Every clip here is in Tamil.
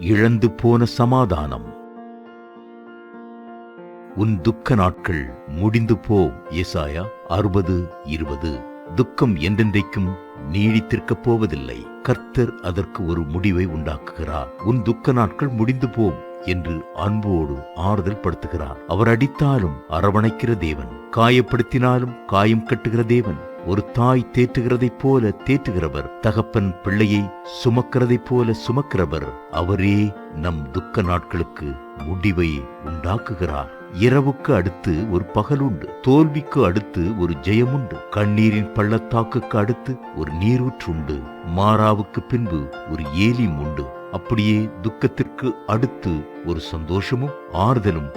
இழந்து போன சமாதானம். உன் துக்க நாட்கள் முடிந்து போ ஏசாயா. அறுபது இருபது. துக்கம் என்றென்றைக்கும் நீடித்திருக்கப் போவதில்லை. கர்த்தர் அதற்கு ஒரு முடிவை உண்டாக்குகிறார். உன் துக்க நாட்கள் முடிந்து போம் என்று அன்போடு ஆறுதல் படுத்துகிறார். அவர் அடித்தாலும் அரவணைக்கிற தேவன். காயப்படுத்தினாலும் காயம் கட்டுகிற தேவன். ஒரு தாய் தேற்றுகிறதைப் போல தேற்றுகிறவர் தகப்பன் பிள்ளையை சுமக்கிறதைப் போல சுமக்கிறவர் அவரே நம் துக்க நாட்களுக்கு முடிவை உண்டாக்குகிறார். இரவுக்கு அடுத்து ஒரு பகலுண்டு தோல்விக்கு அடுத்து ஒரு ஜெயமுண்டு கண்ணீரின் பள்ளத்தாக்குக்கு அடுத்து ஒரு நீரூற்றுண்டு மாறாவுக்கு பின்பு ஒரு ஏலியும் உண்டு. அப்படியே துக்கத்திற்கு அடுத்து ஒரு சந்தோஷமும் ஆறுதலும்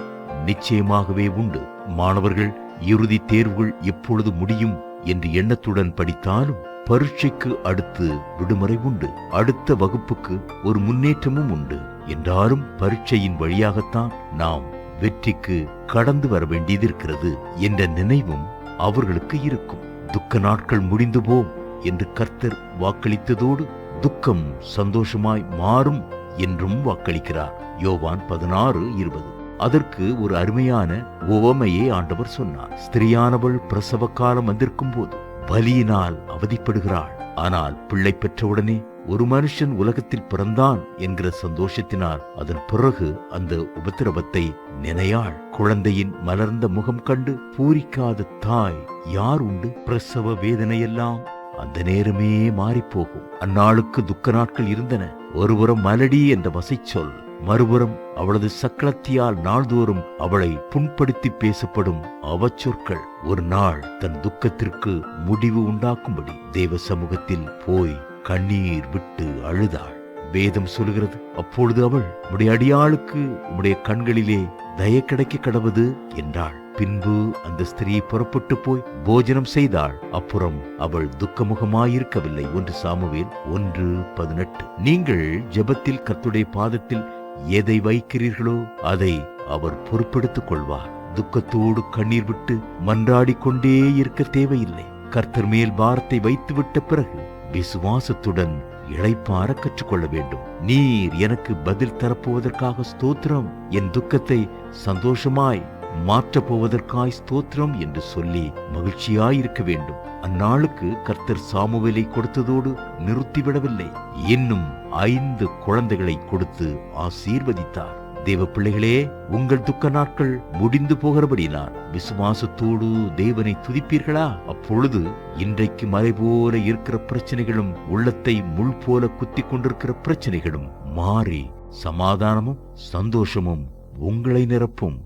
நிச்சயமாகவே உண்டு. மாணவர்கள் இறுதி தேர்வுகள் எப்பொழுது முடியும் என்று எண்ணத்துடன் படித்தாலும் பரீட்சைக்கு அடுத்து விடுமுறை உண்டு. அடுத்த வகுப்புக்கு ஒரு முன்னேற்றமும் உண்டு. என்றாலும் பரீட்சையின் வழியாகத்தான் நாம் வெற்றிக்கு கடந்து வர வேண்டியதிருக்கிறது என்ற நினைவும் அவர்களுக்கு இருக்கும். துக்க நாட்கள் முடிந்து போம் என்று கர்த்தர் வாக்களித்ததோடு துக்கம் சந்தோஷமாய் மாறும் என்றும் வாக்களிக்கிறார். யோவான் பதினாறு இருபது. அதற்கு ஒரு அருமையான உவமையை ஆண்டவர் சொன்னார். ஸ்திரியானவள் பிரசவ காலம் வந்திருக்கும் போது வலியினால் அவதிப்படுகிறாள். ஆனால் பிள்ளை பெற்றவுடனே ஒரு மனுஷன் உலகத்தில் பிறந்தான் என்கிற சந்தோஷத்தினால் அதன் பிறகு அந்த உபத்திரவத்தை நினையாள். குழந்தையின் மலர்ந்த முகம் கண்டு பூரிக்காத தாய் யார் உண்டு பிரசவ வேதனையெல்லாம்? அந்த நேரமே மாறிப்போகும். அந்நாளுக்கு துக்க நாட்கள் இருந்தன. ஒருபுறம் மலடி என்ற வசைச்சொல் மறுபுறம் அவளது சக்களத்தியால் நாள்தோறும் அவளை புண்படுத்தி பேசப்படும் அவச்சொற்கள் ஒரு நாள் தன் துக்கத்திற்கு முடிவு உண்டாக்கும்படி தேவ சமூகத்தில் போய் கண்ணீர் விட்டு அழுதாள். வேதம் சொல்கிறது அப்பொழுது அவள் உடைய அடியாளுக்கு உடைய கண்களிலே தய கிடைக்க கடவுது? என்றாள். பின்பு அந்த ஸ்திரீ புறப்பட்டு போய் போஜனம் செய்தாள். அப்புறம் அவள் துக்கமுகமாயிருக்கவில்லை. ஒன்று சாமுவேல் ஒன்று பதினெட்டு. நீங்கள் ஜெபத்தில் கத்துடைய பாதத்தில் எதை வைக்கிறீர்களோ அதை அவர் பொறுப்பெடுத்துக் கொள்வார். துக்கத்தோடு கண்ணீர் விட்டு மன்றாடிக் கொண்டே இருக்க தேவையில்லை. கர்த்தர் மேல் பாரத்தை வைத்துவிட்ட பிறகு விசுவாசத்துடன் இழைப்பார கற்றுக்கொள்ள வேண்டும். நீர் எனக்கு பதில் தரப்போவதற்காக ஸ்தோத்திரம். என் துக்கத்தை சந்தோஷமாய் மாற்றப் போவதற்காய் ஸ்தோத்திரம் என்று சொல்லி மகிழ்ச்சியாயிருக்க வேண்டும். அந்நாளுக்கு கர்த்தர் சாமுவேலை கொடுத்ததோடு நிறுத்திவிடவில்லை. இன்னும் ஐந்து குழந்தைகளை கொடுத்து ஆசீர்வதித்தார். தேவ பிள்ளைகளே உங்கள் துக்க நாட்கள் முடிந்து போகிறபடினால் விசுவாசத்தோடு தேவனை துதிப்பீர்களா? அப்பொழுது இன்றைக்கு மலை போல இருக்கிற பிரச்சனைகளும் உள்ளத்தை முள் போல குத்திக் கொண்டிருக்கிற பிரச்சனைகளும் மாறி சமாதானமும் சந்தோஷமும் உங்களை நிரப்பும்.